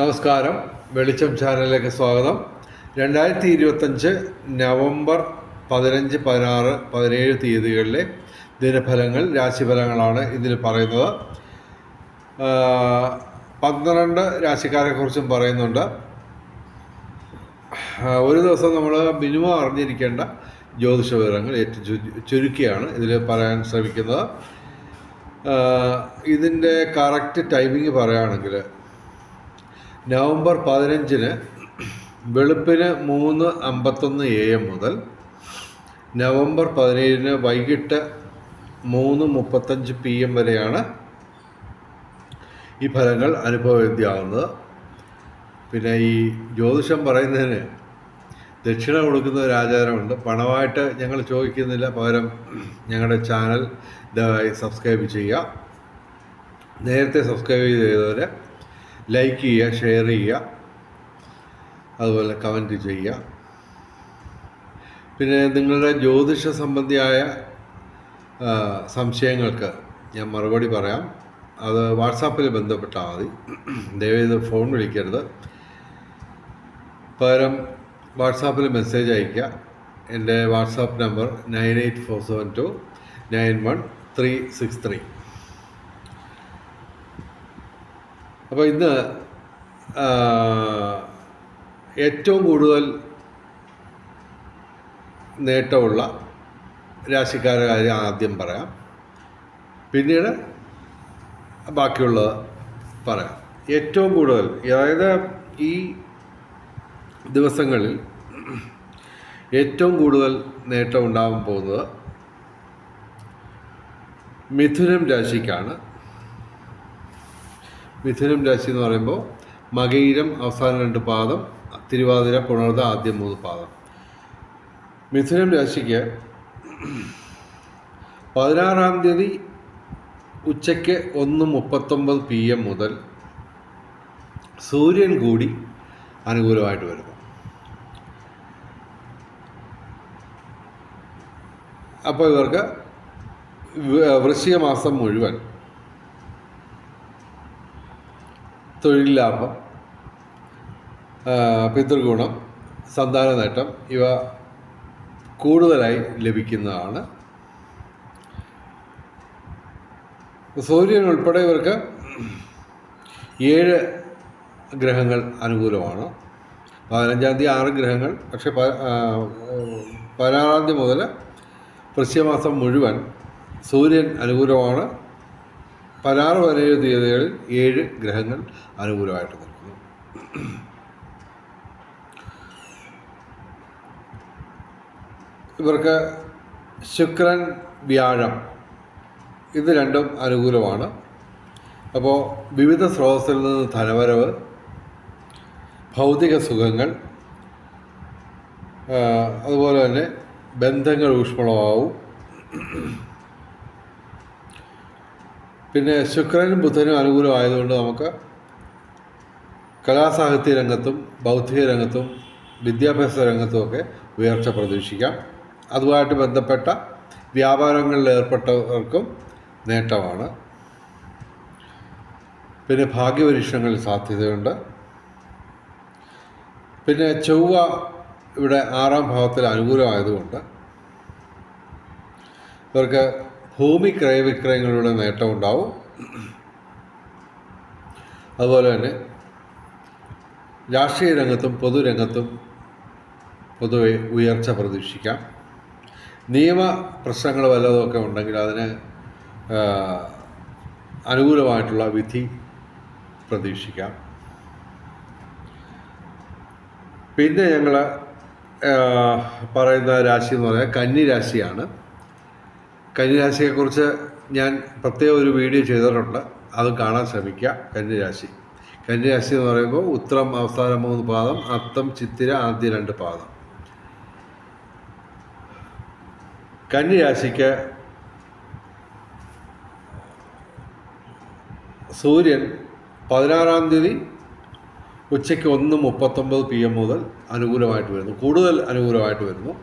നമസ്കാരം. വെളിച്ചം ചാനലിലേക്ക് സ്വാഗതം. രണ്ടായിരത്തി ഇരുപത്തഞ്ച് നവംബർ പതിനഞ്ച് പതിനാറ് പതിനേഴ് തീയതികളിലെ ദിനഫലങ്ങൾ രാശിഫലങ്ങളാണ് ഇതിൽ പറയുന്നത്. പന്ത്രണ്ട് രാശിക്കാരെ കുറിച്ചും പറയുന്നുണ്ട് ഒരു ദിവസം നമ്മൾ മിനിമം അറിഞ്ഞിരിക്കേണ്ട ജ്യോതിഷ വിവരങ്ങൾ ഏറ്റവും ചുരു- ചുരുക്കിയാണ് ഇതിൽ പറയാൻ ശ്രമിക്കുന്നത്. ഇതിന്റെ കറക്റ്റ് ടൈമിംഗ് പറയുകയാണെങ്കിൽ നവംബർ പതിനഞ്ചിന് വെളുപ്പിന് മൂന്ന് അമ്പത്തൊന്ന് എ എം മുതൽ നവംബർ പതിനേഴിന് വൈകിട്ട് മൂന്ന് മുപ്പത്തഞ്ച് പി എം വരെയാണ് ഈ ഫലങ്ങൾ അനുഭവവേദ്യമാകുന്നത് പിന്നെ ഈ ജ്യോതിഷം പറയുന്നതിന് ദക്ഷിണ കൊടുക്കുന്ന ഒരു ആചാരമുണ്ട്. പണമായിട്ട് ഞങ്ങൾ ചോദിക്കുന്നില്ല. പകരം ഞങ്ങളുടെ ചാനൽ ദയവായി സബ്സ്ക്രൈബ് ചെയ്യുക. നേരത്തെ സബ്സ്ക്രൈബ് ചെയ്തവരെ ലൈക്ക് ചെയ്യുക ഷെയർ ചെയ്യുക അതുപോലെ കമന്റ് ചെയ്യുക. പിന്നെ നിങ്ങളുടെ ജ്യോതിഷ സംബന്ധിയായ സംശയങ്ങൾക്ക് ഞാൻ മറുപടി പറയാം. അത് വാട്സാപ്പിൽ ബന്ധപ്പെട്ടാൽ മതി. ദയവേത് ഫോൺ വിളിക്കരുത്. പകരം വാട്സാപ്പിൽ മെസ്സേജ് അയയ്ക്കുക. എന്റെ WhatsApp number nine eight four seven two nine one three six three അപ്പോൾ ഇന്ന് ഏറ്റവും കൂടുതൽ നേട്ടമുള്ള രാശിക്കാരുടെ കാര്യം ആദ്യം പറയാം. പിന്നീട് ബാക്കിയുള്ളത് പറയാം. ഏറ്റവും കൂടുതൽ അതായത് ഈ ദിവസങ്ങളിൽ ഏറ്റവും കൂടുതൽ നേട്ടം ഉണ്ടാകാൻ പോകുന്നത് മിഥുനം രാശിക്കാണ്. മിഥുനം രാശി എന്ന് പറയുമ്പോൾ മകയിരം അവസാന രണ്ട് പാദം തിരുവാതിര പുണർത ആദ്യം മൂന്ന് പാദം. മിഥുനം രാശിക്ക് പതിനാറാം തീയതി ഉച്ചയ്ക്ക് ഒന്ന് മുപ്പത്തൊമ്പത് പി എം മുതൽ സൂര്യൻ കൂടി അനുകൂലമായിട്ട് വരുന്നു. അപ്പോൾ ഇവർക്ക് വൃശ്ചിക മാസം മുഴുവൻ തൊഴിൽ ലാഭം പിതൃഗുണം സന്താന നേട്ടം ഇവ കൂടുതലായി ലഭിക്കുന്നതാണ്. സൂര്യൻ ഉൾപ്പെടെ ഇവർക്ക് ഏഴ് ഗ്രഹങ്ങൾ അനുകൂലമാണ്. പതിനഞ്ചാം തീയതി ആറ് ഗ്രഹങ്ങൾ പക്ഷേ പതിനാറാം തീയതി മുതൽ വൃശ്യമാസം മുഴുവൻ സൂര്യൻ അനുകൂലമാണ്. പതിനാറ് പതിനേഴ് തീയതികളിൽ ഏഴ് ഗ്രഹങ്ങൾ അനുകൂലമായിട്ട് നിൽക്കുന്നു. ഇവർക്ക് ശുക്രൻ വ്യാഴം ഇത് രണ്ടും അനുകൂലമാണ്. അപ്പോൾ വിവിധ സ്രോതസ്സിൽ നിന്ന് ധനവരവ് ഭൗതിക സുഖങ്ങൾ അതുപോലെ തന്നെ ബന്ധങ്ങൾ ഊഷ്മളമാവും. പിന്നെ ശുക്രനും ബുധനും അനുകൂലമായതുകൊണ്ട് നമുക്ക് കലാസാഹിത്യ രംഗത്തും ബൗദ്ധിക രംഗത്തും വിദ്യാഭ്യാസ രംഗത്തുമൊക്കെ ഉയർച്ച പ്രതീക്ഷിക്കാം. അതുമായിട്ട് ബന്ധപ്പെട്ട വ്യാപാരങ്ങളിൽ ഏർപ്പെട്ടവർക്കും നേട്ടമാണ്. പിന്നെ ഭാഗ്യപരീക്ഷണങ്ങളിൽ സാധ്യതയുണ്ട്. പിന്നെ ചൊവ്വ ഇവിടെ ആറാം ഭാവത്തിൽ അനുകൂലമായതുകൊണ്ട് ഇവർക്ക് ഭൂമി ക്രയവിക്രയങ്ങളുടെ നേട്ടമുണ്ടാവും. അതുപോലെ തന്നെ രാഷ്ട്രീയ രംഗത്തും പൊതുരംഗത്തും പൊതുവെ ഉയർച്ച പ്രതീക്ഷിക്കാം. നിയമ പ്രശ്നങ്ങൾ വല്ലതുമൊക്കെ ഉണ്ടെങ്കിൽ അതിന് അനുകൂലമായിട്ടുള്ള വിധി പ്രതീക്ഷിക്കാം. പിന്നെ ഞങ്ങൾ പറയുന്ന രാശി എന്ന് പറഞ്ഞാൽ കന്നി രാശിയാണ്. കന്നിരാശിയെക്കുറിച്ച് ഞാൻ പ്രത്യേക ഒരു വീഡിയോ ചെയ്തിട്ടുണ്ട്. അത് കാണാൻ ശ്രമിക്കുക. കന്നിരാശി കന്നിരാശി എന്ന് പറയുമ്പോൾ ഉത്രം അവസാന മൂന്ന് പാദം അത്തം ചിത്തിര ആദ്യ രണ്ട് പാദം. കന്നിരാശിക്ക് സൂര്യൻ പതിനാറാം തീയതി ഉച്ചയ്ക്ക് ഒന്ന് മുപ്പത്തൊമ്പത് പി എം മുതൽ അനുകൂലമായിട്ട് വരുന്നു. കൂടുതൽ അനുകൂലമായിട്ട് വരുന്നു.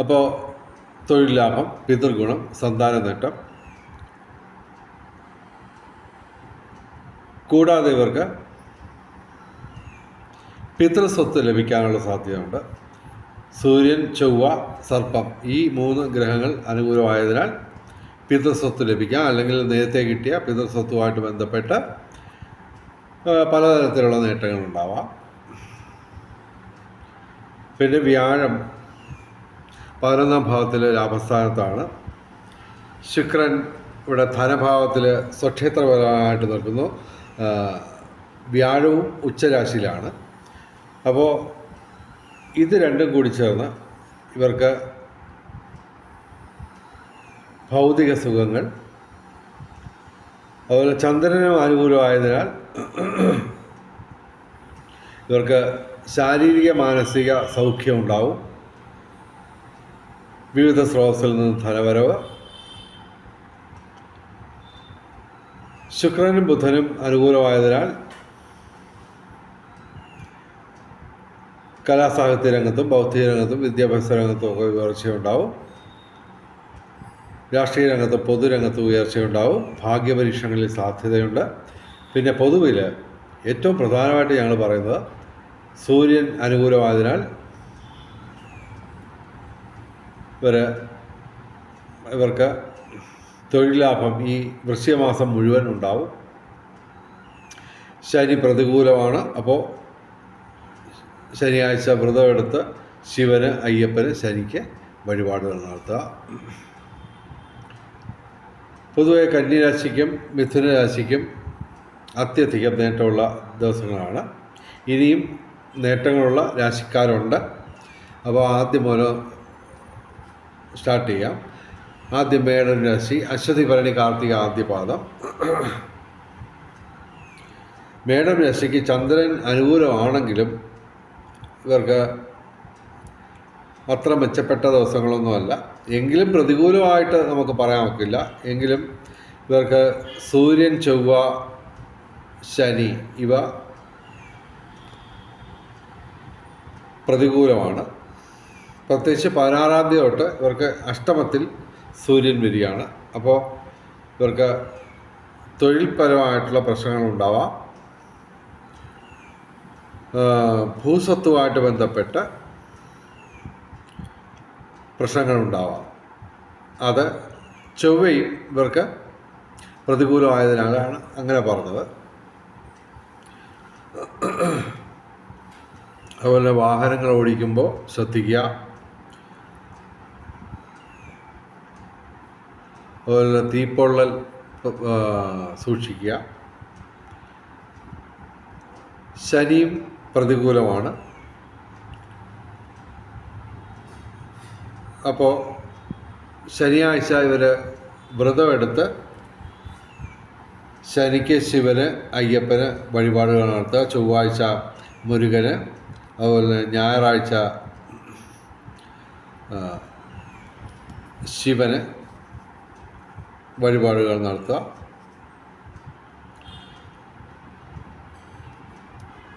അപ്പോൾ തൊഴിൽ ലാഭം പിതൃഗുണം സന്താന നേട്ടം. കൂടാതെ ഇവർക്ക് പിതൃസ്വത്ത് ലഭിക്കാനുള്ള സാധ്യതയുണ്ട്. സൂര്യൻ ചൊവ്വ സർപ്പം ഈ മൂന്ന് ഗ്രഹങ്ങൾ അനുകൂലമായതിനാൽ പിതൃസ്വത്ത് ലഭിക്കാം. അല്ലെങ്കിൽ നേരത്തെ കിട്ടിയ പിതൃസ്വത്തുമായിട്ട് ബന്ധപ്പെട്ട് പലതരത്തിലുള്ള നേട്ടങ്ങളുണ്ടാവാം. പിന്നെ വ്യാഴം പതിനൊന്നാം ഭാവത്തിൽ ലാഭസ്ഥാനത്താണ് ശുക്രൻ ഇവിടെ ധനഭാവത്തിൽ സ്വക്ഷേത്രപരമായിട്ട് നിൽക്കുന്നു. വ്യാഴവും ഉച്ചരാശിയിലാണ്. അപ്പോൾ ഇത് രണ്ടും കൂടി ചേർന്ന് ഇവർക്ക് ഭൗതിക സുഖങ്ങൾ. അതുപോലെ ചന്ദ്രനും അനുകൂലമായതിനാൽ ഇവർക്ക് ശാരീരിക മാനസിക സൗഖ്യം ഉണ്ടാവും. വിവിധ സ്രോതസ്സിൽ നിന്ന് ധനവരവ്. ശുക്രനും ബുധനും അനുകൂലമായതിനാൽ കലാസാഹിത്യ രംഗത്തും ബൗദ്ധിക രംഗത്തും വിദ്യാഭ്യാസ രംഗത്തും ഒക്കെ ഉയർച്ചയുണ്ടാവും. രാഷ്ട്രീയ രംഗത്തും പൊതുരംഗത്തും ഉയർച്ചയുണ്ടാവും. ഭാഗ്യപരീക്ഷണങ്ങളിൽ സാധ്യതയുണ്ട്. പിന്നെ പൊതുവിൽ ഏറ്റവും പ്രധാനമായിട്ട് ഞങ്ങൾ പറയുന്നത് സൂര്യൻ അനുകൂലമായതിനാൽ ഇവർ ഇവർക്ക് തൊഴിൽ ലാഭം ഈ വൃശ്യമാസം മുഴുവൻ ഉണ്ടാവും. ശനി പ്രതികൂലമാണ്. അപ്പോൾ ശനിയാഴ്ച വ്രതമെടുത്ത് ശിവന് അയ്യപ്പന് ശനിക്ക് വഴിപാടുകൾ നടത്തുക. പൊതുവെ കന്യരാശിക്കും മിഥുന രാശിക്കും അത്യധികം നേട്ടമുള്ള ദിവസങ്ങളാണ്. ഇനിയും നേട്ടങ്ങളുള്ള രാശിക്കാരുണ്ട്. അപ്പോൾ ആദ്യം മുതൽ സ്റ്റാർട്ട് ചെയ്യാം. ആദ്യം മേടൻ രാശി അശ്വതി ഭരണി കാർത്തിക ആദ്യപാദം മേടം രാശിക്ക് ചന്ദ്രൻ അനുകൂലമാണെങ്കിലും ഇവർക്ക് അത്ര മെച്ചപ്പെട്ട ദിവസങ്ങളൊന്നുമല്ല. എങ്കിലും പ്രതികൂലമായിട്ട് നമുക്ക് പറയാൻ ഒക്കില്ല എങ്കിലും ഇവർക്ക് സൂര്യൻ ചൊവ്വ ശനി ഇവ പ്രതികൂലമാണ്. പ്രത്യേകിച്ച് പതിനാറാം തീയതി തൊട്ട് ഇവർക്ക് അഷ്ടമത്തിൽ സൂര്യൻ വരികയാണ്. അപ്പോൾ ഇവർക്ക് തൊഴിൽപരമായിട്ടുള്ള ആ, ഭൂസ്വത്തുമായിട്ട് ബന്ധപ്പെട്ട് പ്രശ്നങ്ങളുണ്ടാവാം അത് ചൊവ്വയും ഇവർക്ക് പ്രതികൂലമായതിനാലാണ് അങ്ങനെ പറഞ്ഞത്. അതുപോലെ വാഹനങ്ങൾ ഓടിക്കുമ്പോൾ ശ്രദ്ധിക്കുക. അതുപോലെ തീപ്പൊള്ളൽ സൂക്ഷിക്കുക. ശനിയും പ്രതികൂലമാണ്. അപ്പോൾ ശനിയാഴ്ച ഇവർ വ്രതമെടുത്ത് ശനിക്ക് ശിവന് അയ്യപ്പന് വഴിപാടുകൾ നടത്തുക. ചൊവ്വാഴ്ച മുരുകന് അതുപോലെ ഞായറാഴ്ച ശിവന്. വഴിപാടുകൾ നടത്തുക.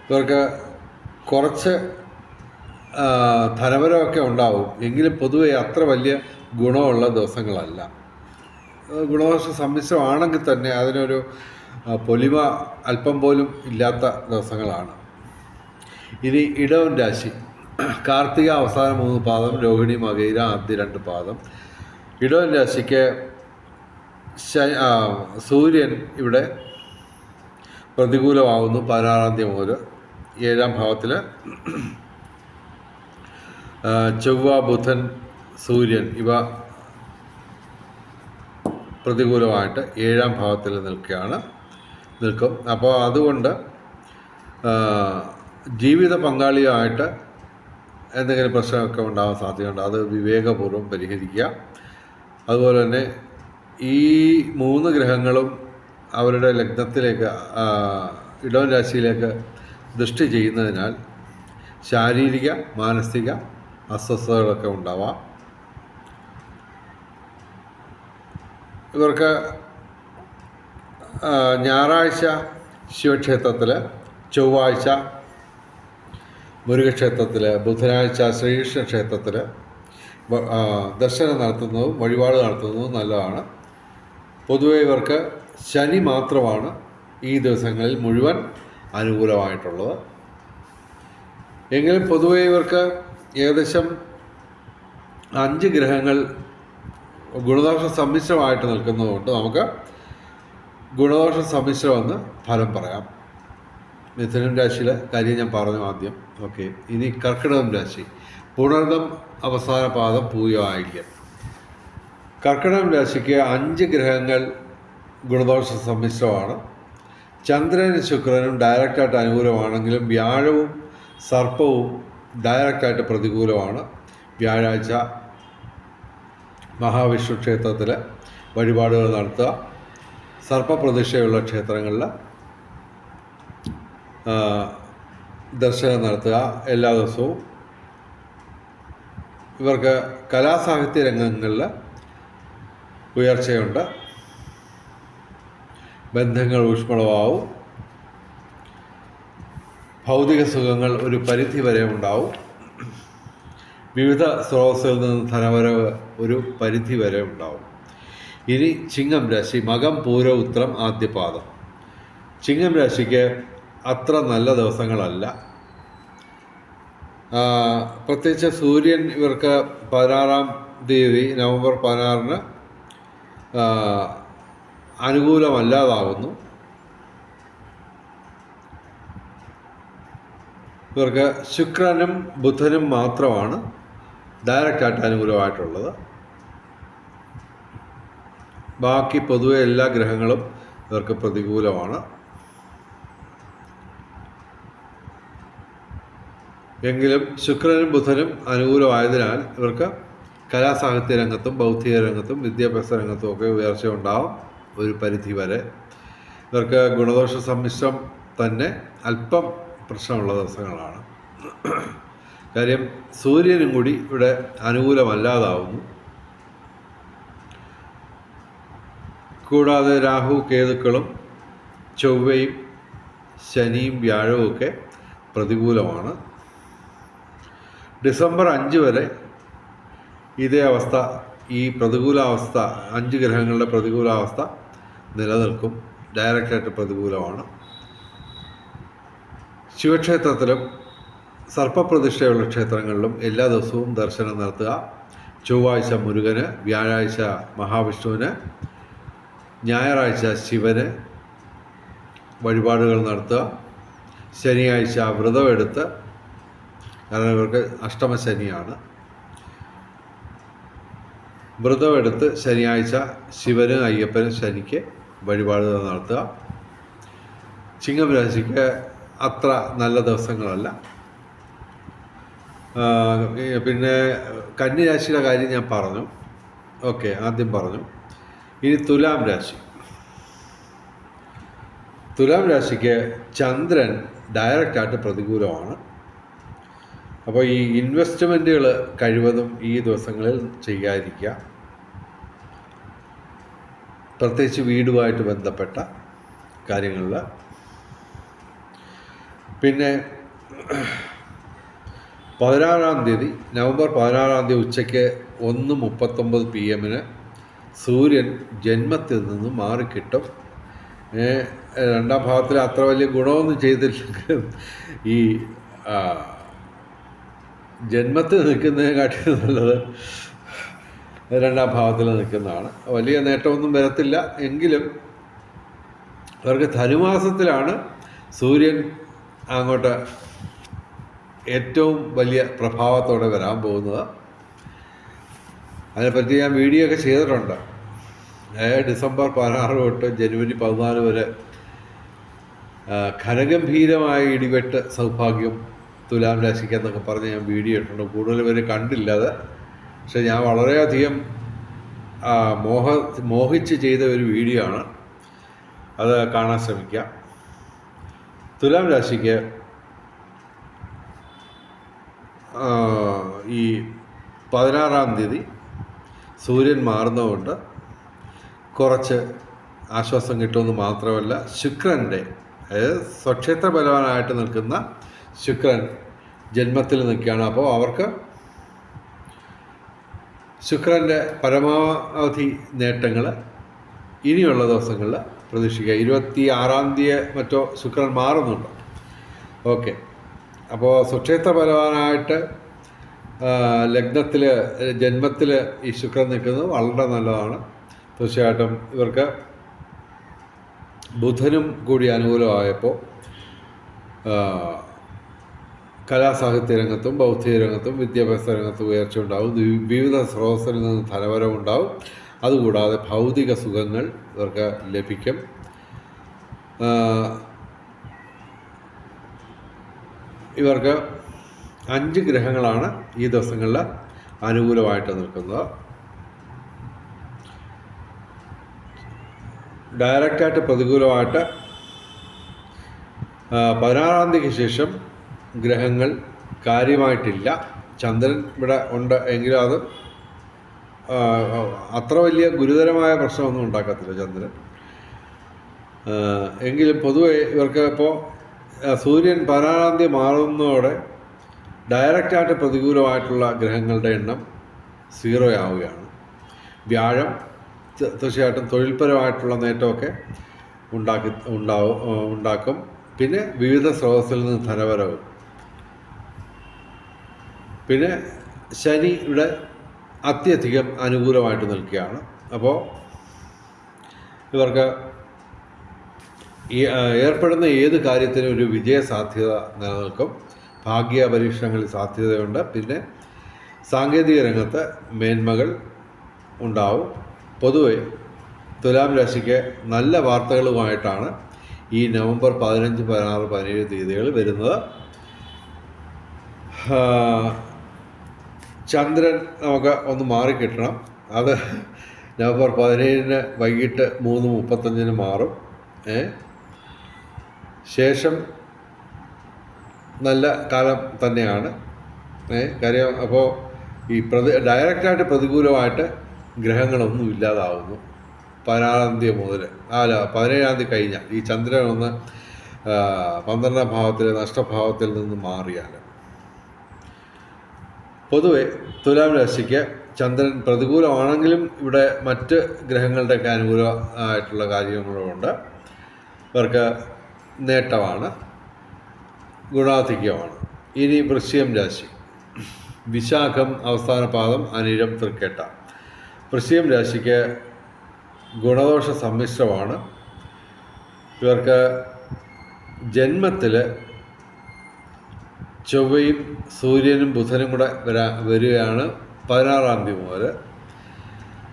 ഇവർക്ക് കുറച്ച് ധനപരമൊക്കെ ഉണ്ടാവും. എങ്കിലും പൊതുവെ അത്ര വലിയ ഗുണമുള്ള ദിവസങ്ങളല്ല. ഗുണദോഷ സമ്മിശ്രമാണെങ്കിൽ തന്നെ അതിനൊരു പൊലിമ അല്പം പോലും ഇല്ലാത്ത ദിവസങ്ങളാണ്. ഇനി ഇടവൻ രാശി. കാർത്തിക അവസാന മൂന്ന് പാദം രോഹിണി മകൈര ആദ്യ രണ്ട് പാദം. ഇടവൻ രാശിക്ക് സൂര്യൻ ഇവിടെ പ്രതികൂലമാകുന്നു പതിനാറാം തീയതി മുതൽ ഏഴാം ഭാവത്തിൽ ചൊവ്വ ബുധൻ സൂര്യൻ ഇവ പ്രതികൂലമായിട്ട് ഏഴാം ഭാവത്തിൽ നിൽക്കുകയാണ്. നിൽക്കും. അപ്പോൾ അതുകൊണ്ട് ജീവിത പങ്കാളിയുമായിട്ട് എന്തെങ്കിലും പ്രശ്നമൊക്കെ ഉണ്ടാകാൻ സാധ്യതയുണ്ട്. അത് വിവേകപൂർവം പരിഹരിക്കുക. അതുപോലെ തന്നെ ഈ മൂന്ന് ഗ്രഹങ്ങളും അവരുടെ ലഗ്നത്തിലേക്ക് ഇടവൻ രാശിയിലേക്ക് ദൃഷ്ടി ചെയ്യുന്നതിനാൽ ശാരീരിക മാനസിക അസ്വസ്ഥതകളൊക്കെ ഉണ്ടാവാം. ഇവർക്ക് ഞായറാഴ്ച ശിവക്ഷേത്രത്തിൽ ചൊവ്വാഴ്ച മുരുകക്ഷേത്രത്തിൽ ബുധനാഴ്ച ശ്രീകൃഷ്ണ ക്ഷേത്രത്തിൽ ദർശനം നടത്തുന്നതും വഴിപാട് നടത്തുന്നതും നല്ലതാണ്. പൊതുവെ ഇവർക്ക് ശനി മാത്രമാണ് ഈ ദിവസങ്ങളിൽ മുഴുവൻ അനുകൂലമായിട്ടുള്ളത്. എങ്കിലും പൊതുവെ ഇവർക്ക് ഏകദേശം അഞ്ച് ഗ്രഹങ്ങൾ ഗുണദോഷ സമ്മിശ്രമായിട്ട് നിൽക്കുന്നതുകൊണ്ട് നമുക്ക് ഗുണദോഷ സമ്മിശ്രമെന്ന് ഫലം പറയാം. മിഥുനം രാശിയിലെ കാര്യം ഞാൻ പറഞ്ഞു ആദ്യം. ഓക്കെ. ഇനി കർക്കിടകം രാശി. പുണർദം അവസാന പാദം പൂയമായിരിക്കും കർക്കിടകം രാശിക്ക് അഞ്ച് ഗ്രഹങ്ങൾ ഗുണദോഷ സമ്മിശ്രമാണ്. ചന്ദ്രനും ശുക്രനും ഡയറക്റ്റായിട്ട് അനുകൂലമാണെങ്കിലും വ്യാഴവും സർപ്പവും ഡയറക്റ്റായിട്ട് പ്രതികൂലമാണ്. വ്യാഴാഴ്ച മഹാവിഷ്ണു ക്ഷേത്രത്തിൽ വഴിപാടുകൾ നടത്തുക. സർപ്പപ്രതിഷ്ഠയുള്ള ക്ഷേത്രങ്ങളിൽ ദർശനം നടത്തുക എല്ലാ ദിവസവും. ഇവർക്ക് കലാസാഹിത്യ രംഗങ്ങളിൽ ഉയർച്ചയുണ്ട്. ബന്ധങ്ങൾ ഊഷ്മളമാവും. ഭൗതിക സുഖങ്ങൾ ഒരു പരിധി വരെ ഉണ്ടാവും. വിവിധ സ്രോതസ്സിൽ നിന്ന് ധനവരവ് ഒരു പരിധി വരെ ഉണ്ടാവും. ഇനി ചിങ്ങം രാശി മകം പൂര ഉത്രം ആദ്യപാദം. ചിങ്ങം രാശിക്ക് അത്ര നല്ല ദിവസങ്ങളല്ല. പ്രത്യേകിച്ച് സൂര്യൻ ഇവർക്ക് പതിനാറാം തീയതി നവംബർ പതിനാറിന് ആ, അനുകൂലമല്ലാതാവുന്നു. ഇവർക്ക് ശുക്രനും ബുധനും മാത്രമാണ് ഡയറക്റ്റായിട്ട് അനുകൂലമായിട്ടുള്ളത്. ബാക്കി പൊതുവെ എല്ലാ ഗ്രഹങ്ങളും ഇവർക്ക് പ്രതികൂലമാണ്. എങ്കിലും ശുക്രനും ബുധനും അനുകൂലമായതിനാൽ ഇവർക്ക് കലാസാഹിത്യ രംഗത്തും ബൗദ്ധിക രംഗത്തും വിദ്യാഭ്യാസ രംഗത്തും ഒക്കെ ഉയർച്ച ഉണ്ടാവും ഒരു പരിധി വരെ. ഇവർക്ക് ഗുണദോഷ സമ്മിശ്രം തന്നെ അല്പം പ്രശ്നമുള്ള ദിവസങ്ങളാണ്. കാര്യം സൂര്യനും കൂടി ഇവിടെ അനുകൂലമല്ലാതാവുന്നു. കൂടാതെ രാഹു കേതുക്കളും ചൊവ്വയും ശനിയും വ്യാഴവും ഒക്കെ പ്രതികൂലമാണ്. ഡിസംബർ അഞ്ച് വരെ ഇതേ അവസ്ഥ ഈ പ്രതികൂലാവസ്ഥ അഞ്ച് ഗ്രഹങ്ങളുടെ പ്രതികൂലാവസ്ഥ നിലനിൽക്കും. ഡയറക്റ്റായിട്ട് പ്രതികൂലമാണ്. ശിവക്ഷേത്രത്തിലും സർപ്പപ്രതിഷ്ഠയുള്ള ക്ഷേത്രങ്ങളിലും എല്ലാ ദിവസവും ദർശനം നടത്തുക. ചൊവ്വാഴ്ച മുരുകന് വ്യാഴാഴ്ച മഹാവിഷ്ണുവിന് ഞായറാഴ്ച ശിവന് വഴിപാടുകൾ നടത്തുക. ശനിയാഴ്ച വ്രതമെടുത്ത് കാരണം ഇവർക്ക് അഷ്ടമശനിയാണ്. വ്രതമെടുത്ത് ശനിയാഴ്ച ശിവനും അയ്യപ്പനും ശനിക്ക് വഴിപാട് നടത്തുക. ചിങ്ങം രാശിക്ക് അത്ര നല്ല ദിവസങ്ങളല്ല. പിന്നെ കന്യരാശിയുടെ കാര്യം ഞാൻ പറഞ്ഞു. ഓക്കെ ആദ്യം പറഞ്ഞു. ഇനി തുലാം രാശി. തുലാം രാശിക്ക് ചന്ദ്രൻ ഡയറക്റ്റായിട്ട് പ്രതികൂലമാണ്. അപ്പോൾ ഈ ഇൻവെസ്റ്റ്മെന്റുകൾ കഴിവതും ഈ ദിവസങ്ങളിൽ ചെയ്യാതിരിക്കുക. പ്രത്യേകിച്ച് വീടുമായിട്ട് ബന്ധപ്പെട്ട കാര്യങ്ങളിൽ. പിന്നെ പതിനാറാം തീയതി നവംബർ പതിനാറാം തീയതി ഉച്ചയ്ക്ക് ഒന്ന് മുപ്പത്തൊമ്പത് പി എമ്മിന് സൂര്യൻ ജന്മത്തിൽ നിന്ന് മാറിക്കിട്ടും. രണ്ടാം ഭാഗത്തിൽ അത്ര വലിയ ഗുണമൊന്നും ചെയ്തില്ലെങ്കിലും ഈ ജന്മത്തിൽ നിൽക്കുന്നതിനെക്കാട്ടി നല്ലത് രണ്ടാം ഭാവത്തിൽ നിൽക്കുന്നതാണ്. വലിയ നേട്ടമൊന്നും വരത്തില്ല. എങ്കിലും അവർക്ക് ധനുമാസത്തിലാണ് സൂര്യൻ അങ്ങോട്ട് ഏറ്റവും വലിയ പ്രഭാവത്തോടെ വരാൻ പോകുന്നത്. അതിനെപ്പറ്റി ഞാൻ വീഡിയോ ഒക്കെ ചെയ്തിട്ടുണ്ട്. ഡിസംബർ പതിനാറ് തൊട്ട് ജനുവരി പതിനാല് വരെ ഘനഗംഭീരമായ ഇടിവെട്ട് സൗഭാഗ്യം തുലാം രാശിക്കെന്നൊക്കെ പറഞ്ഞ് ഞാൻ വീഡിയോ ഇട്ടിട്ടുണ്ട്. കൂടുതൽ പേര് കണ്ടില്ല അത്. പക്ഷെ ഞാൻ വളരെയധികം മോഹ മോഹിച്ച് ചെയ്ത ഒരു വീഡിയോ ആണ്. അത് കാണാൻ ശ്രമിക്കുക തുലാം രാശിക്ക് ഈ പതിനാറാം തീയതി സൂര്യൻ മാറുന്നതുകൊണ്ട് കുറച്ച് ആശ്വാസം കിട്ടുമെന്ന് മാത്രമല്ല ശുക്രന്റെ അതായത് സ്വക്ഷേത്ര ബലവാനായിട്ട് നിൽക്കുന്ന ശുക്രൻ ജന്മത്തിൽ നിൽക്കുകയാണ്. അപ്പോൾ അവർക്ക് ശുക്രന്റെ പരമാവധി നേട്ടങ്ങൾ ഇനിയുള്ള ദിവസങ്ങളിൽ പ്രതീക്ഷിക്കുക. ഇരുപത്തി ആറാം തീയതി മറ്റോ ശുക്രൻ മാറുന്നുണ്ട്. ഓക്കെ. അപ്പോൾ സുക്ഷേത്ര ബലവാനായിട്ട് ലഗ്നത്തിൽ ജന്മത്തിൽ ഈ ശുക്രൻ നിൽക്കുന്നത് വളരെ നല്ലതാണ്. തീർച്ചയായിട്ടും ഇവർക്ക് ബുധനും കൂടി അനുകൂലമായപ്പോൾ കലാസാഹിത്യ രംഗത്തും ബൗദ്ധിക രംഗത്തും വിദ്യാഭ്യാസ രംഗത്തും ഉയർച്ച ഉണ്ടാവും. വിവിധ സ്രോതസ്സിൽ നിന്ന് ധനപരമുണ്ടാവും അതുകൂടാതെ ഭൗതിക സുഖങ്ങൾ ഇവർക്ക് ലഭിക്കും. ഇവർക്ക് അഞ്ച് ഗ്രഹങ്ങളാണ് ഈ ദിവസങ്ങളിൽ അനുകൂലമായിട്ട് നിൽക്കുന്നത്. ഡയറക്റ്റായിട്ട് പ്രതികൂലമായിട്ട് പതിനാറാം തീയതിക്ക് ശേഷം ഗ്രഹങ്ങൾ കാര്യമായിട്ടില്ല. ചന്ദ്രൻ ഇവിടെ ഉണ്ട് എങ്കിലും അത് അത്ര വലിയ ഗുരുതരമായ പ്രശ്നമൊന്നും ഉണ്ടാക്കത്തില്ല ചന്ദ്രൻ. എങ്കിലും പൊതുവെ ഇവർക്ക് ഇപ്പോൾ സൂര്യൻ പതിനാറാം തീയതി മാറുന്നതോടെ ഡയറക്റ്റായിട്ട് പ്രതികൂലമായിട്ടുള്ള ഗ്രഹങ്ങളുടെ എണ്ണം സീറോ ആവുകയാണ്. വ്യാഴം തീർച്ചയായിട്ടും തൊഴിൽപരമായിട്ടുള്ള നേട്ടമൊക്കെ ഉണ്ടാക്കി ഉണ്ടാവും ഉണ്ടാക്കും. പിന്നെ വിവിധ സ്രോതസ്സിൽ നിന്ന് ധനവരവും. പിന്നെ ശനി ഇവിടെ അത്യധികം അനുകൂലമായിട്ട് നിൽക്കുകയാണ്. അപ്പോൾ ഇവർക്ക് ഈ ഏർപ്പെടുന്ന ഏത് കാര്യത്തിനും ഒരു വിജയ സാധ്യത നിലനിൽക്കും. ഭാഗ്യ പരീക്ഷണങ്ങളിൽ സാധ്യതയുണ്ട്. പിന്നെ സാങ്കേതിക രംഗത്ത് മേന്മകൾ ഉണ്ടാവും. പൊതുവെ തുലാം രാശിക്ക് നല്ല വാർത്തകളുമായിട്ടാണ് ഈ നവംബർ പതിനഞ്ച് പതിനാറ് പതിനേഴ് തീയതികൾ വരുന്നത്. ചന്ദ്രൻ നമുക്ക് ഒന്ന് മാറിക്കിട്ടണം അത് നവംബർ പതിനേഴിന് വൈകിട്ട് മൂന്ന് മുപ്പത്തഞ്ചിന് മാറും. ശേഷം നല്ല കാലം തന്നെയാണ്. കാര്യം അപ്പോൾ ഈ പ്രതി ഡയറക്റ്റായിട്ട് പ്രതികൂലമായിട്ട് ഗ്രഹങ്ങളൊന്നും ഇല്ലാതാവുന്നു. പതിനാറാം തീയതി മുതൽ അല്ല പതിനേഴാം തീയതി കഴിഞ്ഞാൽ ഈ ചന്ദ്രൻ ഒന്ന് പന്ത്രണ്ടാം ഭാവത്തിൽ നഷ്ടഭാവത്തിൽ നിന്ന് മാറിയാൽ പൊതുവെ തുലാം രാശിക്ക് ചന്ദ്രൻ പ്രതികൂലമാണെങ്കിലും ഇവിടെ മറ്റ് ഗ്രഹങ്ങളുടെയൊക്കെ അനുകൂലമായിട്ടുള്ള കാര്യങ്ങളുമുണ്ട്. ഇവർക്ക് നേട്ടമാണ് ഗുണാധിക്യമാണ്. ഇനി വൃശ്ചികം രാശി. വിശാഖം അവസാന പാദം അനിഴം തൃക്കേട്ട. വൃശ്ചികം രാശിക്ക് ഗുണദോഷ സമ്മിശ്രമാണ്. ഇവർക്ക് ജന്മത്തിൽ ചൊവ്വയും സൂര്യനും ബുധനും കൂടെ വരാ വരികയാണ് പതിനാറാം തീയതി മുതൽ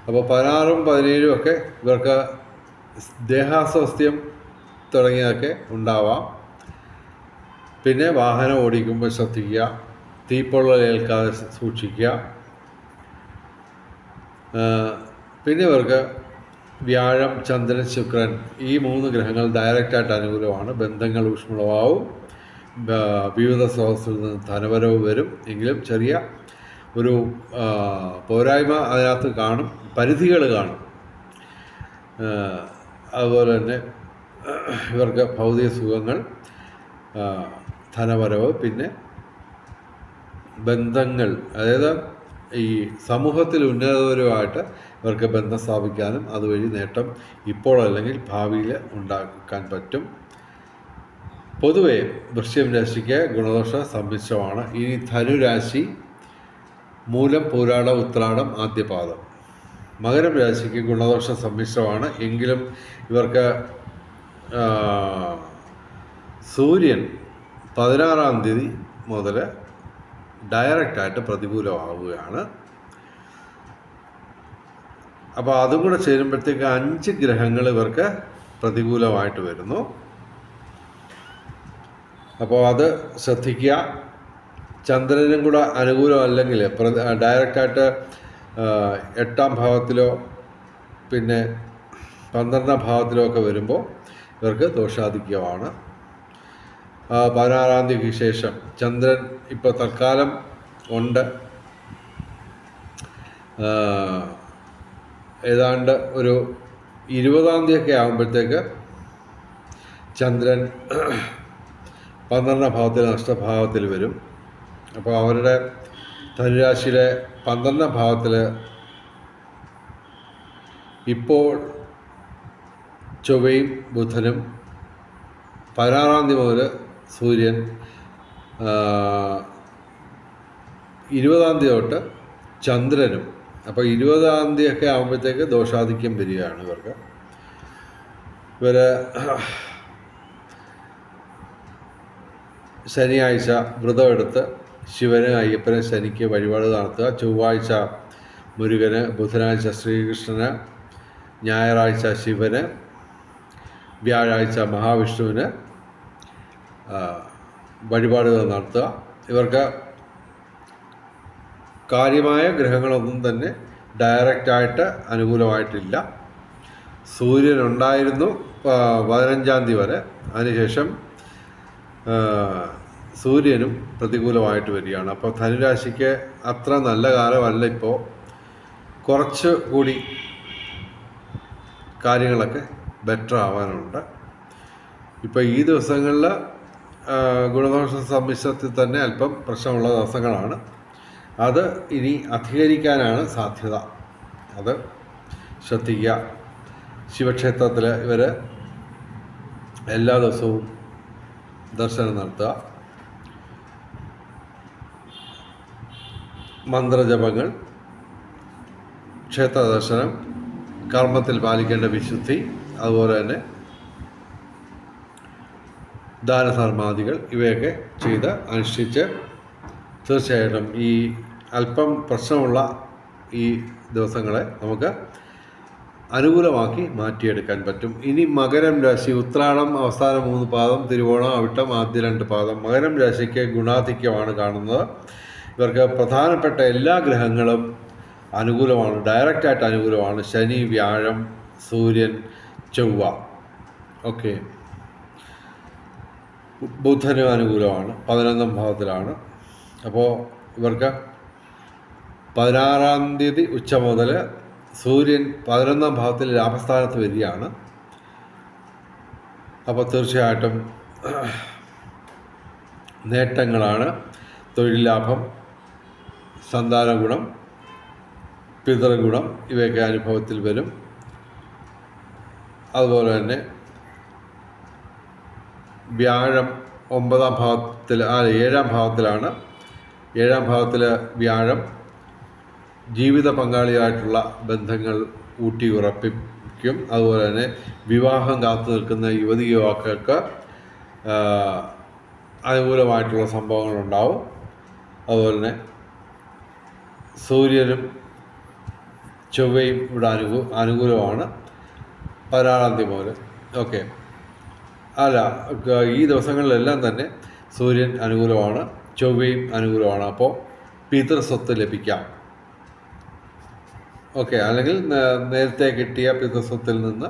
അപ്പോൾ പതിനാറും പതിനേഴും ഒക്കെ ഇവർക്ക് ദേഹാസ്വാസ്ഥ്യം തുടങ്ങിയതൊക്കെ ഉണ്ടാവാം. പിന്നെ വാഹനം ഓടിക്കുമ്പോൾ ശ്രദ്ധിക്കുക തീപ്പൊള്ളൽ ഏൽക്കാതെ സൂക്ഷിക്കുക. പിന്നെ ഇവർക്ക് വ്യാഴം ചന്ദ്രൻ ശുക്രൻ ഈ മൂന്ന് ഗ്രഹങ്ങൾ ഡയറക്റ്റായിട്ട് അനുകൂലമാണ്. ബന്ധങ്ങൾ ഊഷ്മളമാവും. വിവിധ സ്രോതസ്സിൽ നിന്ന് ധനവരവ് വരും. എങ്കിലും ചെറിയ ഒരു പോരായ്മ അതിനകത്ത് കാണും. പരിധികൾ കാണും. അതുപോലെ തന്നെ ഇവർക്ക് ഭൗതിക സുഖങ്ങൾ ധനപരവ് പിന്നെ ബന്ധങ്ങൾ. അതായത് ഈ സമൂഹത്തിൽ ഉന്നതപരമായിട്ട് ഇവർക്ക് ബന്ധം സ്ഥാപിക്കാനും അതുവഴി നേട്ടം ഇപ്പോൾ അല്ലെങ്കിൽ ഭാവിയിൽ ഉണ്ടാക്കാൻ പറ്റും. പൊതുവെ വൃശ്ചികം രാശിക്ക് ഗുണദോഷ സമ്മിശ്രമാണ് ഇനി ധനുരാശി മൂലം പൂരാട ഉത്രാടം ആദ്യപാദം. മകരം രാശിക്ക് ഗുണദോഷ സമ്മിശ്രമാണ് എങ്കിലും ഇവർക്ക് സൂര്യൻ പതിനാറാം തീയതി മുതൽ ഡയറക്റ്റായിട്ട് പ്രതികൂലമാവുകയാണ്. അപ്പോൾ അതും കൂടെ ചേരുമ്പോഴത്തേക്ക് അഞ്ച് ഗ്രഹങ്ങൾ ഇവർക്ക് പ്രതികൂലമായിട്ട് വരുന്നു. അപ്പോൾ അത് ശ്രദ്ധിക്കുക. ചന്ദ്രനും കൂടെ അനുകൂലമല്ലെങ്കിൽ അല്ലെങ്കിൽ ഡയറക്റ്റായിട്ട് എട്ടാം ഭാവത്തിലോ പിന്നെ പന്ത്രണ്ടാം ഭാവത്തിലോ ഒക്കെ വരുമ്പോൾ ഇവർക്ക് ദോഷാധിക്യമാണ്. പതിനാറാം തീയതിക്ക് ശേഷം ചന്ദ്രൻ ഇപ്പോൾ തൽക്കാലം ഉണ്ട്. ഏതാണ്ട് ഒരു ഇരുപതാം തീയതി ഒക്കെ ആകുമ്പോഴത്തേക്ക് ചന്ദ്രൻ പന്ത്രണ്ടാം ഭാവത്തിൽ നഷ്ടഭാവത്തിൽ വരും. അപ്പോൾ അവരുടെ ധനുരാശിയിലെ പന്ത്രണ്ടാം ഭാവത്തിൽ ഇപ്പോൾ ചൊവ്വയും ബുധനും പതിനാറാം തീയതി മുതൽ സൂര്യൻ ഇരുപതാം തീയതി തൊട്ട് ചന്ദ്രനും. അപ്പോൾ ഇരുപതാം തീയതി ഒക്കെ ആകുമ്പോഴത്തേക്ക് ദോഷാധിക്യം വരികയാണ് ഇവർക്ക്. ഇവർ ശനിയാഴ്ച വ്രതമെടുത്ത് ശിവന് അയ്യപ്പന് ശനിക്ക് വഴിപാട് നടത്തുക. ചൊവ്വാഴ്ച മുരുകന് ബുധനാഴ്ച ശ്രീകൃഷ്ണന് ഞായറാഴ്ച ശിവന് വ്യാഴാഴ്ച മഹാവിഷ്ണുവിന് വഴിപാടുകൾ നടത്തുക. ഇവർക്ക് കാര്യമായ ഗ്രഹങ്ങളൊന്നും തന്നെ ഡയറക്റ്റായിട്ട് അനുകൂലമായിട്ടില്ല. സൂര്യൻ ഉണ്ടായിരുന്നു പതിനഞ്ചാം തീയതി വരെ. അതിനുശേഷം സൂര്യനും പ്രതികൂലമായിട്ട് വരികയാണ്. അപ്പോൾ ധനുരാശിക്ക് അത്ര നല്ല കാലമല്ല ഇപ്പോൾ കുറച്ച് കൂടി കാര്യങ്ങളൊക്കെ ബെറ്റർ ആവാനുണ്ട്. ഇപ്പോൾ ഈ ദിവസങ്ങളിൽ ഗുണദോഷ സമ്മിശ്രത്തിൽ തന്നെ അല്പം പ്രശ്നമുള്ള ദിവസങ്ങളാണ്. അത് ഇനി അധികരിക്കാനാണ് സാധ്യത. അത് ശ്രദ്ധിക്കുക. ശിവക്ഷേത്രത്തിൽ ഇവർ എല്ലാ ദിവസവും ദർശനം നടത്തുക. മന്ത്രജപങ്ങൾ ക്ഷേത്ര ദർശനം കർമ്മത്തിൽ പാലിക്കേണ്ട വിശുദ്ധി അതുപോലെ തന്നെ ദാനധർമാദികൾ ഇവയൊക്കെ ചെയ്ത് അനുഷ്ഠിച്ച് തീർച്ചയായിട്ടും ഈ അല്പം പ്രശ്നമുള്ള ഈ ദിവസങ്ങളെ നമുക്ക് അനുകൂലമാക്കി മാറ്റിയെടുക്കാൻ പറ്റും. ഇനി മകരം രാശി ഉത്രാടം അവസാന മൂന്ന് പാദം തിരുവോണം അവിട്ടം ആദ്യ രണ്ട് പാദം. മകരം രാശിക്ക് ഗുണാധിക്യമാണ് കാണുന്നത്. ഇവർക്ക് പ്രധാനപ്പെട്ട എല്ലാ ഗ്രഹങ്ങളും അനുകൂലമാണ് ഡയറക്റ്റായിട്ട് അനുകൂലമാണ്. ശനി വ്യാഴം സൂര്യൻ ചൊവ്വ. ഓക്കെ. ബുധനും അനുകൂലമാണ് പതിനൊന്നാം ഭാവത്തിലാണ് അപ്പോൾ ഇവർക്ക് പതിനാറാം തീയതി ഉച്ച മുതൽ സൂര്യൻ പതിനൊന്നാം ഭാവത്തിൽ ലാഭസ്ഥാനത്ത് വരികയാണ്. അപ്പോൾ തീർച്ചയായിട്ടും നേട്ടങ്ങളാണ്. തൊഴിൽ ലാഭം സന്താന ഗുണം പിതൃഗുണം ഇവയൊക്കെ അനുഭവത്തിൽ വരും. അതുപോലെ തന്നെ വ്യാഴം ഒമ്പതാം ഭാവത്തിൽ ആ ഏഴാം ഭാവത്തിലാണ്. ഏഴാം ഭാവത്തിൽ വ്യാഴം ജീവിത പങ്കാളിയായിട്ടുള്ള ബന്ധങ്ങൾ ഊട്ടി ഉറപ്പിക്കും അതുപോലെ തന്നെ വിവാഹം കാത്തു നിൽക്കുന്ന യുവതി യുവാക്കൾക്ക് അനുകൂലമായിട്ടുള്ള സംഭവങ്ങളുണ്ടാവും. അതുപോലെ തന്നെ സൂര്യനും ചൊവ്വയും ഇവിടെ അനുകൂ അനുകൂലമാണ്. പതിനാറാം തീയതി മുതൽ ഓക്കെ. അല്ല ഈ ദിവസങ്ങളിലെല്ലാം തന്നെ സൂര്യൻ അനുകൂലമാണ് ചൊവ്വയും അനുകൂലമാണ്. അപ്പോൾ പിതൃസ്വത്ത് ലഭിക്കാം. ഓക്കെ അല്ലെങ്കിൽ നേരത്തെ കിട്ടിയ പിതൃസ്വത്തിൽ നിന്ന്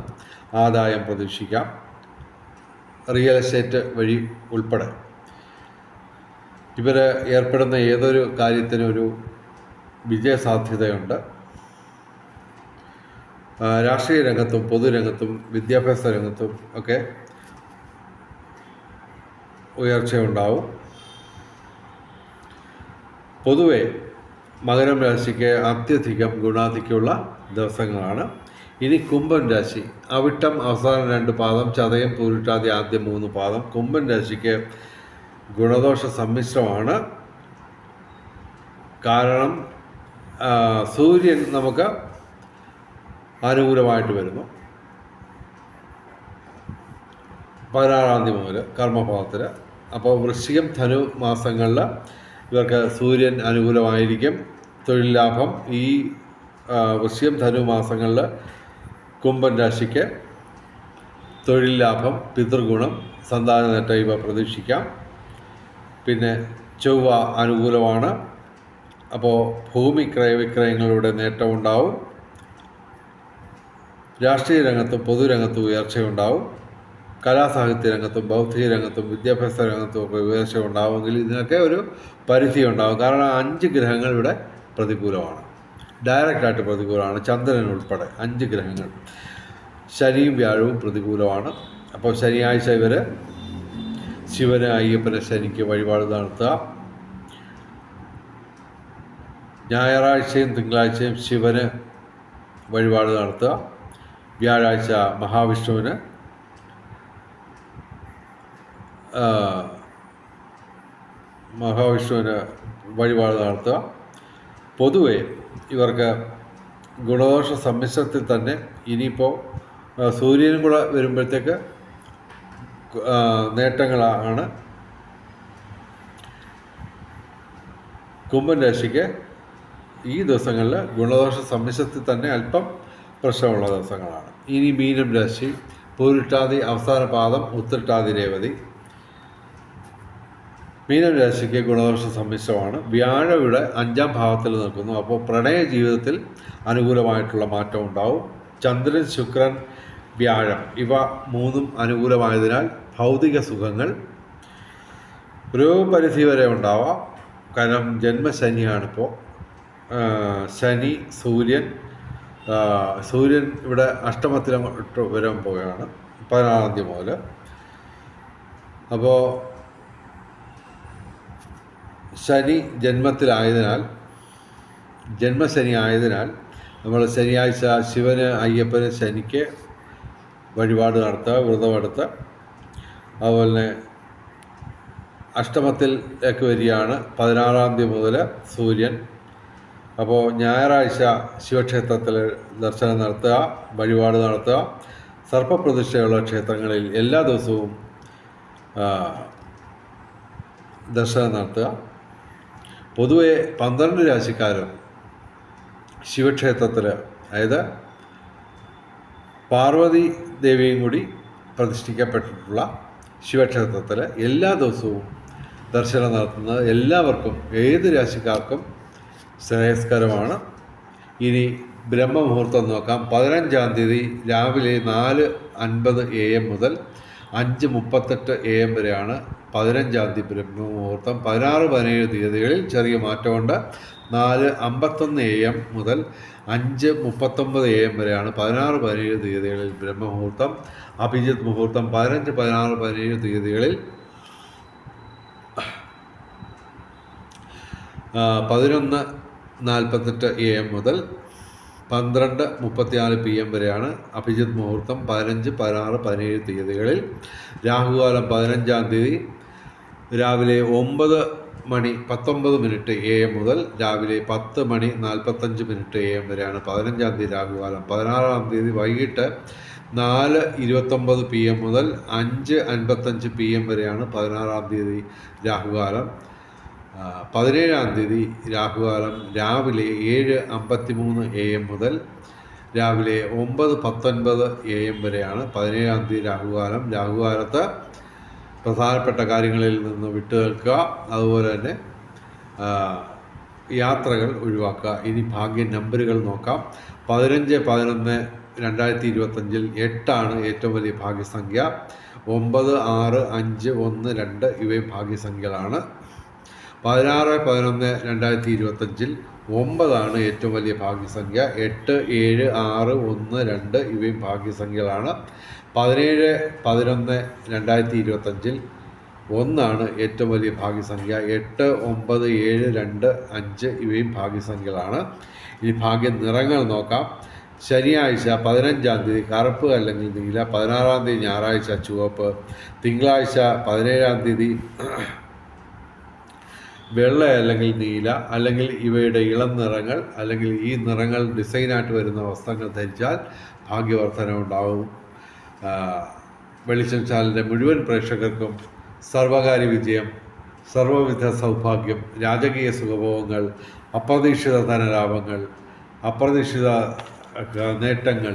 ആദായം പ്രതീക്ഷിക്കാം. റിയൽ എസ്റ്റേറ്റ് വഴി ഉൾപ്പെടെ. ഇവർ ഏർപ്പെടുന്ന ഏതൊരു കാര്യത്തിനും ഒരു വിജയസാധ്യതയുണ്ട്. രാഷ്ട്രീയ രംഗത്തും പൊതുരംഗത്തും വിദ്യാഭ്യാസ രംഗത്തും ഒക്കെ ഉയർച്ചയുണ്ടാവും. പൊതുവെ മകരം രാശിക്ക് അത്യധികം ഗുണാധിക്കുള്ള ദിവസങ്ങളാണ്. ഇനി കുംഭൻ രാശി. അവിട്ടം അവസാനം രണ്ട് പാദം ചതയം പൂരിട്ടാതി ആദ്യം മൂന്ന് പാദം. കുംഭൻ രാശിക്ക് ഗുണദോഷ സമ്മിശ്രമാണ്. കാരണം സൂര്യൻ നമുക്ക് അനുകൂലമായിട്ട് വരുന്നു. പതിനാറാം തീയതി മുതൽ കർമ്മഭാവത്തിൽ അപ്പോൾ വൃശ്ചികം ധനു മാസങ്ങളിൽ ഇവർക്ക് സൂര്യൻ അനുകൂലമായിരിക്കും. തൊഴിൽ ലാഭം ഈ വൃശ്യം ധനു മാസങ്ങളിൽ കുംഭൻ രാശിക്ക് തൊഴിൽ ലാഭം പിതൃഗുണം സന്താന നേട്ടം ഇവ പ്രതീക്ഷിക്കാം. പിന്നെ ചൊവ്വ അനുകൂലമാണ്. അപ്പോൾ ഭൂമി ക്രയവിക്രയങ്ങളുടെ നേട്ടമുണ്ടാവും രാഷ്ട്രീയ രംഗത്തും പൊതുരംഗത്തും ഉയർച്ചയുണ്ടാവും. കലാസാഹിത്യ രംഗത്തും ബൗദ്ധിക രംഗത്തും വിദ്യാഭ്യാസ രംഗത്തും ഒക്കെ ഉയർച്ച ഉണ്ടാവുമെങ്കിൽ ഇതിനൊക്കെ ഒരു പരിധി ഉണ്ടാവും. കാരണം അഞ്ച് ഗ്രഹങ്ങൾ ഇവിടെ പ്രതികൂലമാണ്. ഡയറക്റ്റായിട്ട് പ്രതികൂലമാണ്. ചന്ദ്രൻ ഉൾപ്പെടെ അഞ്ച് ഗ്രഹങ്ങൾ. ശനിയും വ്യാഴവും പ്രതികൂലമാണ്. അപ്പോൾ ശനിയാഴ്ച ഇവർ ശിവന് അയ്യപ്പനെ ശനിക്ക് വഴിപാട് നടത്തുക. ഞായറാഴ്ചയും തിങ്കളാഴ്ചയും ശിവന് വഴിപാട് നടത്തുക. വ്യാഴാഴ്ച മഹാവിഷ്ണുവിന് ആ, മഹാവിഷ്ണുവിന് വഴിപാട് നടത്തുക. പൊതുവെ ഇവർക്ക് ഗുണദോഷ സമ്മിശ്രത്തിൽ തന്നെ ഇനിയിപ്പോൾ സൂര്യനും കൂടെ വരുമ്പോഴത്തേക്ക് നേട്ടങ്ങളാണ് കുംഭൻ രാശിക്ക് ഈ ദിവസങ്ങളിൽ ഗുണദോഷ സമ്മിശ്രത്തിൽ തന്നെ അല്പം പ്രശ്നമുള്ള ദിവസങ്ങളാണ്. ഇനി മീനം രാശി പൂരിട്ടാതി അവസാന പാദം ഉത്തിട്ടാതി രേവതി. മീനം രാശിക്ക് ഗുണദോഷ സമ്മിശ്രമാണ് വ്യാഴയുടെ അഞ്ചാം ഭാവത്തിൽ നിൽക്കുന്നു. അപ്പോൾ പ്രണയ ജീവിതത്തിൽ അനുകൂലമായിട്ടുള്ള മാറ്റം ഉണ്ടാവും. ചന്ദ്രൻ ശുക്രൻ വ്യാഴം ഇവ മൂന്നും അനുകൂലമായതിനാൽ ഭൗതിക സുഖങ്ങൾ ഒരു പരിധി വരെ ഉണ്ടാവാം. കാരണം ജന്മശനിയാണിപ്പോൾ ശനി സൂര്യൻ സൂര്യൻ ഇവിടെ അഷ്ടമത്തിലോട്ട് വരാൻ പോവുകയാണ്. പതിനാറാം തീയതി മുതൽ. അപ്പോൾ ശനി ജന്മത്തിലായതിനാൽ ജന്മശനി ആയതിനാൽ നമ്മൾ ശനിയാഴ്ച ശിവന് അയ്യപ്പന് ശനിക്ക് വഴിപാട് നടത്തുക വ്രതമെടുത്ത് അതുപോലെ തന്നെ അഷ്ടമത്തിലേക്ക് വരികയാണ്. പതിനാറാം തീയതി മുതൽ സൂര്യൻ. അപ്പോൾ ഞായറാഴ്ച ശിവക്ഷേത്രത്തിൽ ദർശനം നടത്തുക വഴിപാട് നടത്തുക. സർപ്പപ്രതിഷ്ഠയുള്ള ക്ഷേത്രങ്ങളിൽ എല്ലാ ദിവസവും ദർശനം നടത്തുക. പൊതുവെ പന്ത്രണ്ട് രാശിക്കാരും ശിവക്ഷേത്രത്തിൽ അതായത് പാർവതി ദേവിയും കൂടി പ്രതിഷ്ഠിക്കപ്പെട്ടിട്ടുള്ള ശിവക്ഷേത്രത്തിൽ എല്ലാ ദിവസവും ദർശനം നടത്തുന്നത് എല്ലാവർക്കും ഏത് രാശിക്കാർക്കും ശ്രേയസ്കരമാണ്. ഇനി ബ്രഹ്മമുഹൂർത്തം നോക്കാം. പതിനഞ്ചാം തീയതി രാവിലെ നാല് അൻപത് എ എം മുതൽ അഞ്ച് മുപ്പത്തെട്ട് എ എം വരെയാണ് പതിനഞ്ചാം തീയതി ബ്രഹ്മമുഹൂർത്തം. പതിനാറ് പതിനേഴ് തീയതികളിൽ ചെറിയ മാറ്റമുണ്ട്. നാല് അമ്പത്തൊന്ന് എ എം മുതൽ അഞ്ച് മുപ്പത്തൊമ്പത് എ എം വരെയാണ് പതിനാറ് പതിനേഴ് തീയതികളിൽ ബ്രഹ്മമുഹൂർത്തം. അഭിജിത് മുഹൂർത്തം പതിനഞ്ച് പതിനാറ് പതിനേഴ് തീയതികളിൽ പതിനൊന്ന് നാൽപ്പത്തെട്ട് എ എം മുതൽ പന്ത്രണ്ട് മുപ്പത്തിനാല് പി എം വരെയാണ് അഭിജിത് മുഹൂർത്തം പതിനഞ്ച് പതിനാറ് പതിനേഴ് തീയതികളിൽ. രാഹുകാലം പതിനഞ്ചാം തീയതി രാവിലെ ഒമ്പത് മണി പത്തൊമ്പത് മിനിറ്റ് എ എം മുതൽ രാവിലെ പത്ത് മണി നാൽപ്പത്തഞ്ച് മിനിറ്റ് എ എം വരെയാണ് പതിനഞ്ചാം തീയതി രാഹുകാലം പതിനാറാം തീയതി വൈകിട്ട് നാല് ഇരുപത്തൊമ്പത് പി എം മുതൽ അഞ്ച് അൻപത്തഞ്ച് പി എം വരെയാണ് പതിനാറാം തീയതി രാഹുകാലം. പതിനേഴാം തീയതി രാഹുകാലം രാവിലെ ഏഴ് അമ്പത്തി മൂന്ന് എ എം മുതൽ രാവിലെ ഒമ്പത് പത്തൊൻപത് എ എം വരെയാണ് പതിനേഴാം തീയതി രാഹുകാലം. രാഹുകാലത്ത് പ്രധാനപ്പെട്ട കാര്യങ്ങളിൽ നിന്ന് വിട്ടു നിൽക്കുക അതുപോലെ തന്നെ യാത്രകൾ ഒഴിവാക്കുക. ഇനി ഭാഗ്യ നമ്പറുകൾ നോക്കാം. പതിനഞ്ച് പതിനൊന്ന് രണ്ടായിരത്തി ഇരുപത്തഞ്ചിൽ എട്ടാണ് ഏറ്റവും വലിയ ഭാഗ്യസംഖ്യ. ഒമ്പത് ആറ് അഞ്ച് ഒന്ന് രണ്ട് ഇവയും ഭാഗ്യസംഖ്യകളാണ്. പതിനാറ് പതിനൊന്ന് രണ്ടായിരത്തി ഇരുപത്തഞ്ചിൽ ഒമ്പതാണ് ഏറ്റവും വലിയ ഭാഗ്യസംഖ്യ. എട്ട് ഏഴ് ആറ് ഒന്ന് രണ്ട് ഇവയും ഭാഗ്യസംഖ്യകളാണ്. പതിനേഴ് പതിനൊന്ന് രണ്ടായിരത്തി ഇരുപത്തഞ്ചിൽ ഒന്നാണ് ഏറ്റവും വലിയ ഭാഗ്യസംഖ്യ. എട്ട് ഒമ്പത് ഏഴ് രണ്ട് അഞ്ച് ഇവയും ഭാഗ്യസംഖ്യകളാണ്. ഈ ഭാഗ്യ നിറങ്ങൾ നോക്കാം. ശനിയാഴ്ച പതിനഞ്ചാം തീയതി കറുപ്പ് അല്ലെങ്കിൽ നീല പതിനാറാം തീയതി ഞായറാഴ്ച ചുവപ്പ് തിങ്കളാഴ്ച പതിനേഴാം തീയതി വെള്ള അല്ലെങ്കിൽ നീല അല്ലെങ്കിൽ ഇവയുടെ ഇളം നിറങ്ങൾ അല്ലെങ്കിൽ ഈ നിറങ്ങൾ ഡിസൈനായിട്ട് വരുന്ന വസ്ത്രങ്ങൾ ധരിച്ചാൽ ഭാഗ്യവർദ്ധന ഉണ്ടാവും വെളിച്ചം ചാനലിന്റെ മുഴുവൻ പ്രേക്ഷകർക്കും സർവകാര്യ വിജയം സർവവിധ സൗഭാഗ്യം രാജകീയ സുഖഭോഗങ്ങൾ അപ്രതീക്ഷിത ധനലാഭങ്ങൾ അപ്രതീക്ഷിത നേട്ടങ്ങൾ